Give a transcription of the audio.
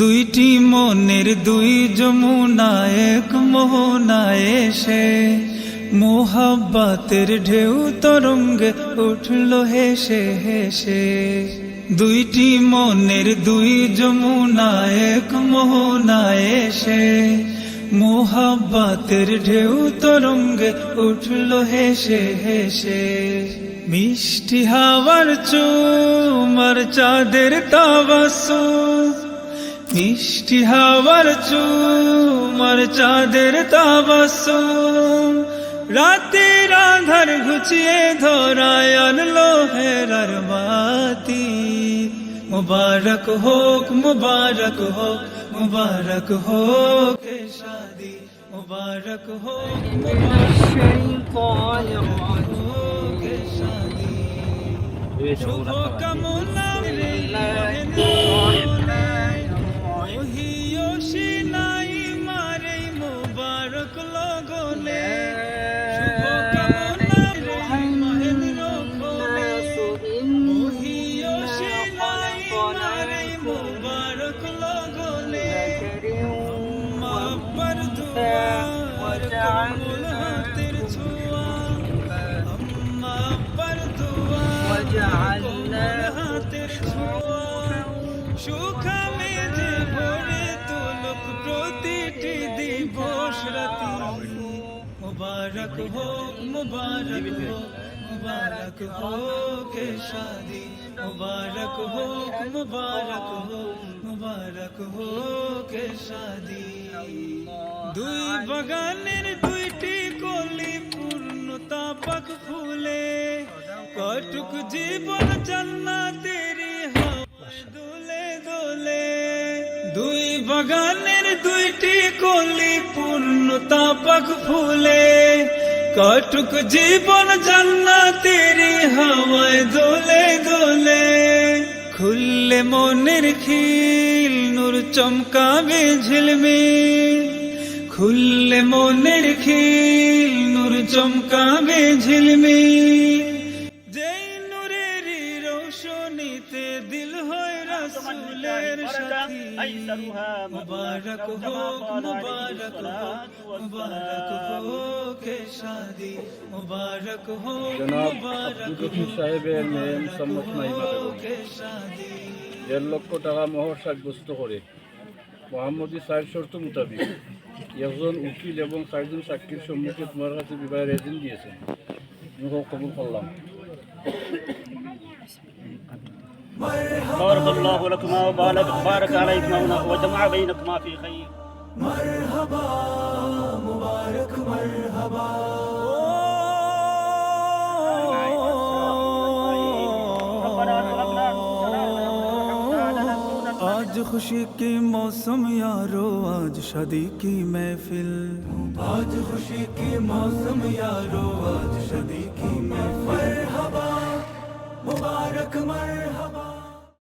দুইটি মনের দুই যমুনা, এক মোহনায় এসে মোহাব্বাতের ঢেউ তরঙ্গে উঠল হেসে হেসে। দুইটি মনের দুই যমুনা, এক মোহনায় এসে মোহাব্বাতের ঢেউ তরঙ্গে উঠল হেসে হেসে। মিষ্টি হাওয়ার চুমার চাঁদের তাবাসু মিষ্টি হাওয়ার চুমার চাঁদের তাবাস রাতে রাধার ঘুচিয়ে ধরায় আনলো হেরার বাতি। মুবারক হোক মুবারক হোক মুবারক হোক শাদি। মুবারক হোক শুভ কামনা সুখামে যে ভরে তুলুক প্রতিটি দিবস রাতি মুবারক হোক মুবারক হোক মুবারক হোক শাদি মুবারক হোক মুবারক হোক মুবারক হোক শাদি দুই বাগানের দুইটি কলি পূর্ণতা পাক ফুলে। কটুক জীবন জান্নাতেরি হাওয়ায় দোলে দোলে। দুই বাগানের দুইটি কলি পূর্ণতা পাক ফুলে। কটুক জীবন জান্নাতেরি হাওয়ায় দোলে দোলে। খুললে মনের খিল, নূর চমকাবে ঝিলমিল। খুললে মনের খিল নূর চমকাবে ঝিলমিল। যেই নূরের রোশনীতে দিল হয় রাসূলের সাথী। মুবারক হোক মুবারক হোক মুবারক হোক শাদি মুবারক হোক মুবারক সাহেবের বেগম হোক শাদি দেড় লক্ষ টাকা মোহর সাব্যস্ত করে। মোহাম্মদী সাহেব শর্ত মোতাবিক। একজন উকিল এবং চারজন সাক্ষীর সম্মুখে তোমার কাছে বিবাহের এজেন্ট দিয়েছেন তুমি কবুল করলাম بارك الله لكما وبارك بارك عليكما وجمع بينكما في خير आज खुशी की मौसम यारो, आज शादी की महफिल। आज खुशी की मौसम यारो, आज शादी की महफिल। मुबारक, मरहबा।